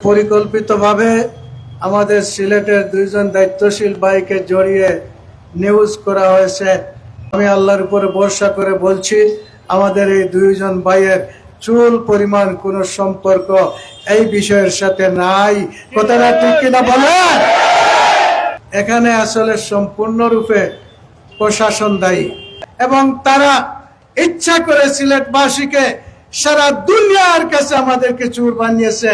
পরিকল্পিতভাবে আমাদের সিলেটের দুইজন দায়িত্বশীল বাইকে জড়িয়ে নিউজ করা হয়েছে। আমি আল্লাহর উপরে ভরসা করে বলছি, আমাদের এই দুইজন ভাইয়ের চুল পরিমাণ কোনো সম্পর্ক এই বিষয়ের সাথে নাই। কথাটা ঠিক কিনা বলেন? এখানে আসলে সম্পূর্ণরূপে প্রশাসন দায়ী। এবং তারা ইচ্ছা করে সিলেটবাসীকে সারা দুনিয়ার কাছে আমাদেরকে চুর বানিয়েছে।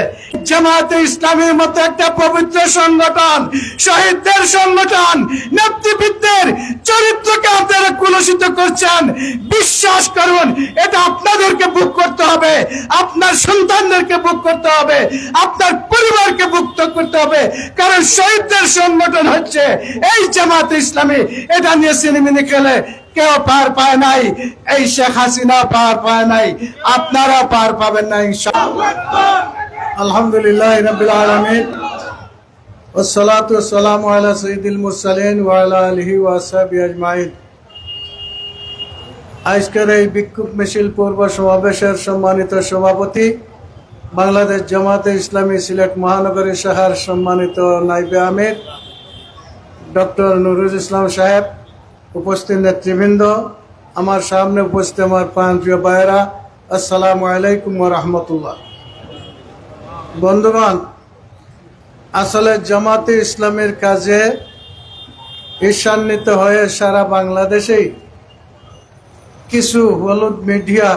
জামাতে ইসলামের মতো একটা পবিত্র সংগঠন, শহীদদের সংগঠন নেতৃবৃত্তের চরিত্রকে আপনারা কুলসিত করছেন। বিশ্বাস করুন, এটা আপনাদেরকে বুক করতে হবে, আপনার সন্তানদেরকে বুক করতে হবে, আপনার পরিবারকে বুক করতে হবে। কারণ শহীদদের সংগঠন হচ্ছে এই জামাতে ইসলামী। এটা নিয়ে সিনেমিনি খেলে কেউ পার পায় নাই এই শেখ হাসিনা পার পায় নাই আপনারা পার পাবেন না ইনশাআল্লাহ আলহামদুলিল্লাহ রাব্বিল আলামিন والصلاة والسلام على سيد المرسلين وعلى آله وصحبه أجمعين আজকের এই বিক্ষোভ মিছিল পূর্ব সমাবেশের সম্মানিত সভাপতি বাংলাদেশ জামাতে ইসলামী সিলেট মহানগরী শাখার সম্মানিত নাইবে আমির ডক্টর নুরুল ইসলাম সাহেব উপস্থিত নেতৃবৃন্দ, আমার সামনে উপস্থিত আমার প্রাণপ্রিয় ভাইয়েরা, আসসালামু আলাইকুম রহমতুল্লাহ। বন্ধুগণ, আসলে জামাতে ইসলামের কাজে ঈর্ষান্বিত হয়ে সারা বাংলাদেশেই কিছু হলুদ মিডিয়া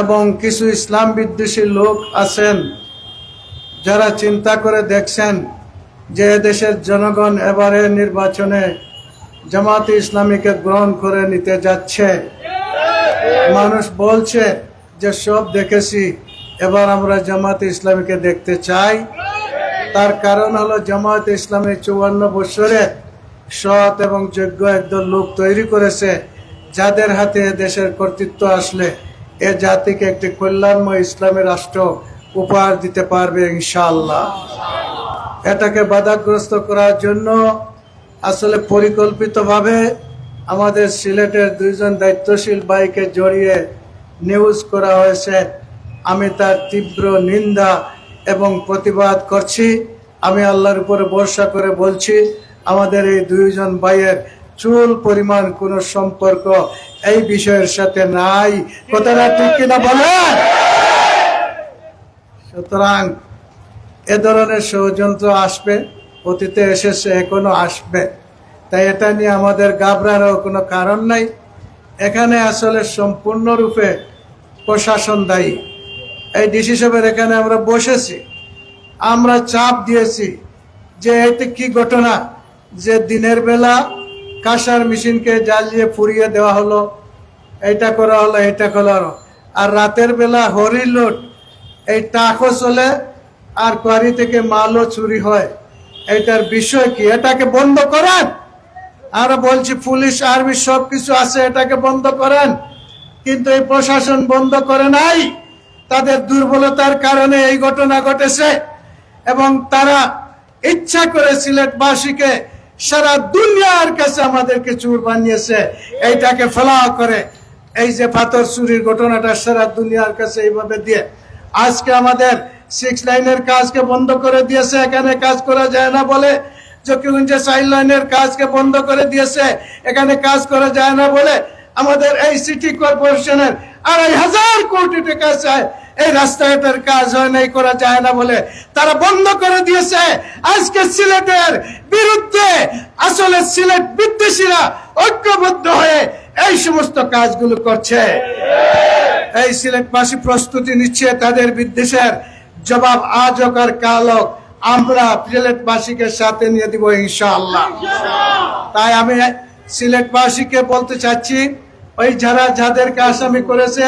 এবং কিছু ইসলাম বিদ্বেষী লোক আছেন, যারা চিন্তা করে দেখছেন যে দেশের জনগণ এবারে নির্বাচনে জামাতে ইসলামীকে গ্রহণ করে নিতে যাচ্ছে। মানুষ বলছে যে, সব দেখেছি, এবার আমরা জামাতে ইসলামীকে দেখতে চাই। তার কারণ হলো জামাত ইসলামী চুয়ান্ন বছরে সৎ এবং যোগ্য একদল লোক তৈরি করেছে, যাদের হাতে দেশের কর্তৃত্ব আসলে। এ জাতিকে একটি কল্যাণময় ইসলামী রাষ্ট্র উপহার দিতে পারবে ইনশাআল্লাহ। এটাকে বাধাগ্রস্ত করার জন্য আসলে পরিকল্পিতভাবে আমাদের সিলেটের দুইজন দায়িত্বশীল বাইকে জড়িয়ে নিউজ করা হয়েছে। আমি তার তীব্র নিন্দা এবং প্রতিবাদ করছি। আমি আল্লাহর উপরে ভরসা করে বলছি, আমাদের এই দুইজন ভাইয়ের চুল পরিমাণ কোনো সম্পর্ক এই বিষয়ের সাথে নাই। কথাটা ঠিক কিনা বলেন? সুতরাং এ ধরনের ষড়যন্ত্র আসবে। অতীতে এসেছে এখনও আসবে। তাই এটা নিয়ে আমাদের ঘাবড়ারও কোনো কারণ নাই। এখানে আসলে সম্পূর্ণরূপে প্রশাসন দায়ী। এই ডিসি সাহেবের এখানে আমরা বসেছি। আমরা চাপ দিয়েছি যে এতে কি ঘটনা? যে দিনের বেলা কাঁসার মেশিনকে জ্বালিয়ে ফুরিয়ে দেওয়া হলো। এটা করা হলো, এটা করা হলো। আর রাতের বেলা হরি লোড এই টাকও চলে, আর কোয়ারি থেকে মালও চুরি হয়। এটার বিষয় কি? এটাকে বন্ধ করেন? আর বলছি, পুলিশ, আর্মি সব কিছু আছে, এটাকে বন্ধ করেন। কিন্তু এই প্রশাসন বন্ধ করে নাই। তাদের দুর্বলতার কারণে এই ঘটনা ঘটেছে। এবং তারা ইচ্ছা করে সিলেটবাসীকে সারা দুনিয়ার কাছে আমাদেরকে চুর বানিয়েছে। এইটাকে ফেলাও করে। এই যে পাথর চুরির ঘটনাটা সারা দুনিয়ার কাছে এইভাবে দিয়ে। আজকে আমাদের সিক্স লাইনের কাজকে বন্ধ করে দিয়েছে, এখানে কাজ করা যায় না বলে জকিগঞ্জে চাইল্ড লাইনের কাজকে বন্ধ করে দিয়েছে, এখানে কাজ করা যায় না বলে আমাদের এই সিটি কর্পোরেশনের আড়াই হাজার কোটি টাকা চায় এই রাস্তাঘাটের কাজ হয় নাই, করা যায় না বলে তারা বন্ধ করে দিয়েছে। আজকে সিলেটের বিরুদ্ধে আসলে সিলেট বিদ্বেষীরা ঐক্যবদ্ধ হয়ে এই সমস্ত কাজগুলো করছে। এই সিলেটবাসী প্রস্তুতি নিচ্ছে তাদের বিদ্বেষের জবাব আজ হোক আর কাল হোক, আমরা সিলেটবাসীকে সাথে নিয়ে দিব ইনশাআল্লাহ। তাই আমি সিলেটবাসীকে বলতে চাচ্ছি, ওই যারা যাদেরকে আসামি করেছে,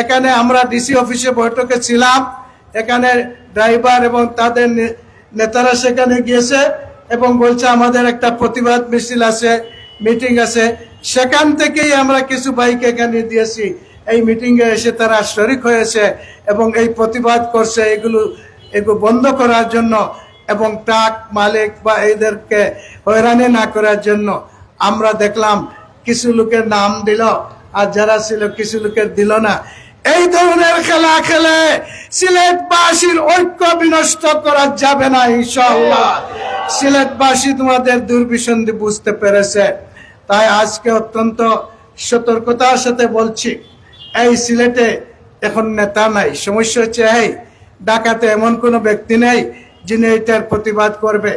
এখানে আমরা ডিসি অফিসে বৈঠকে ছিলাম, এখানে ড্রাইভার এবং তাদের নেতারা সেখানে গিয়েছে এবং বলছে আমাদের একটা প্রতিবাদ মিছিল আছে, মিটিং আছে, সেখান থেকেই আমরা কিছু বাইক এখানে দিয়েছি। এই মিটিংয়ে এসে তারা শরিক হয়েছে এবং এই প্রতিবাদ করছে এগুলো এগুলো বন্ধ করার জন্য এবং ট্রাক মালিক বা এদেরকে হয়রানি না করার জন্য আমরা দেখলাম কিছু লোকের নাম দিল আর যারা ছিল কিছু লোকের দিল না। এই ধরনের খেলা খেলে সিলেটবাসীর ঐক্য বিনষ্ট করা যাবে না, ইনশাআল্লাহ। সিলেটবাসী তোমাদের দুর্বিসন্ধি বুঝতে পেরেছে। তাই আজকে অত্যন্ত সতর্কতার সাথে বলছি এই সিলেটে এখন নেতা নাই। সমস্যা হচ্ছে, এই ঢাকাতে এমন কোনো ব্যক্তি নেই যিনি এটার প্রতিবাদ করবে।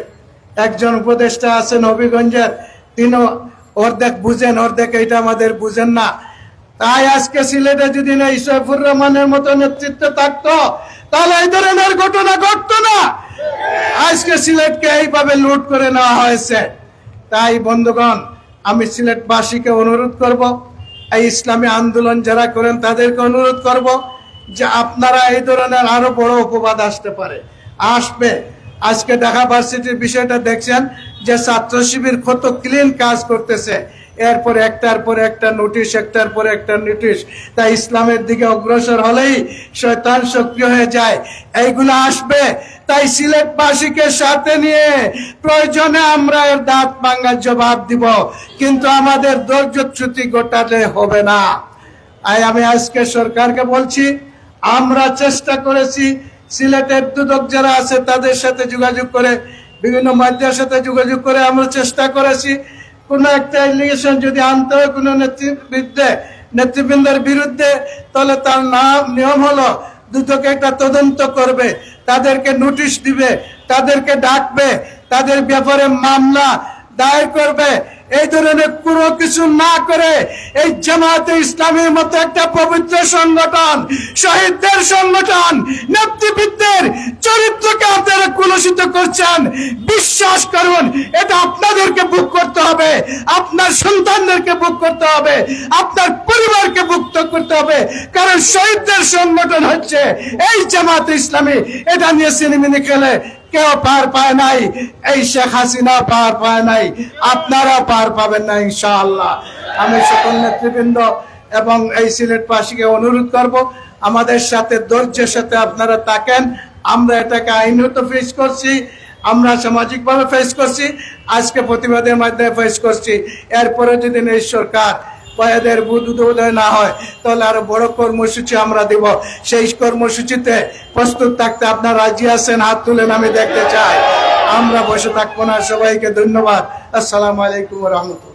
একজন উপদেষ্টা আছেন হবিগঞ্জের, তিনিও অর্ধেক বুঝেন, অর্ধেক এটা আমাদের বুঝেন না। তাই আজকে সিলেটে যদি না ইসফুর রহমানের মতো নেতৃত্ব থাকতো, তাহলে এই ধরনের ঘটনা ঘটতো না। আজকে সিলেটকে এইভাবে লুট করে নেওয়া হয়েছে। তাই বন্ধুগণ, আমি সিলেটবাসীকে অনুরোধ করব এই ইসলামী আন্দোলন যারা করেন, তাদেরকে অনুরোধ করব যে আপনারা এই ধরনের আরও বড় অপবাদ আসতে পারে। আসবে। আজকে ঢাকা ভার্সিটির বিষয়টা দেখছেন যে ছাত্র শিবির কত ক্লিন কাজ করতেছে। এরপর একটার পর একটা নোটিশ, একটার পর একটা নোটিশ। তাই ইসলামের দিকে অগ্রসর হলেই শয়তান সক্রিয় হয়ে যায়। এইগুলো আসবে। তাই সিলেটবাসীকে সাথে নিয়ে প্রয়োজনে আমরা এর দাঁত ভাঙ্গার জবাব দিব। কিন্তু আমাদের ধৈর্যচ্যুতি গোটাতে হবে না। তাই আমি আজকে সরকারকে বলছি, আমরা চেষ্টা করেছি, সিলেটের দুদক যারা আছে তাদের সাথে যোগাযোগ করে, বিভিন্ন মাধ্যমের সাথে যোগাযোগ করে আমরা চেষ্টা করেছি। কোন একটা এলিগেশন যদি আনতে হয় কোনো নেতৃবৃন্দে, নেতৃবৃন্দের বিরুদ্ধে, তাহলে তার নাম, নিয়ম হলো দুটোকে একটা তদন্ত করবে, তাদেরকে নোটিশ দিবে, তাদেরকে ডাকবে, তাদের ব্যাপারে মামলা দায়ের করবে। এই ধরনের কোনো কিছু না করে এই জামাতে ইসলামের মতো একটা পবিত্র সংগঠন, শহীদদের সংগঠন, নেতৃবৃন্দের চরিত্রকে আপনারা কুলসিত করছেন। বিশ্বাস করুন, এটা আপনাদেরকে বুক করতে হবে। আপনার সন্তানদেরকে বুক করতে হবে। আপনার পরিবারকে বুক করতে হবে। কারণ শহীদদের সংগঠন হচ্ছে এই জামাত ইসলামী। এটা নিয়ে সিনেমিনি খেলে কেউ পার পায় নাই। এই শেখ হাসিনা পার পায় নাই। আপনারা পার পাবেন না, ইনশাআল্লাহ। আমি সকল নেতৃবৃন্দ এবং এই সিলেট সিলেটবাসীকে অনুরোধ করব, আমাদের সাথে ধৈর্যের সাথে আপনারা থাকেন। আমরা এটাকে আইনত ফেস করছি। আমরা সামাজিকভাবে ফেস করছি, আজকে প্রতিবাদের মাধ্যমে ফেস করছি। এরপরে যদি এই সরকার পয়াদের উদয় না হয়, তাহলে আরও বড় কর্মসূচি আমরা দিব। সেই কর্মসূচিতে প্রস্তুত থাকতে আপনার রাজি আছেন? হাত তুলেন আমি দেখতে চাই। আমরা বসে থাকব না। সবাইকে ধন্যবাদ। আসসালামু আলাইকুম রহমতুল্লাহ।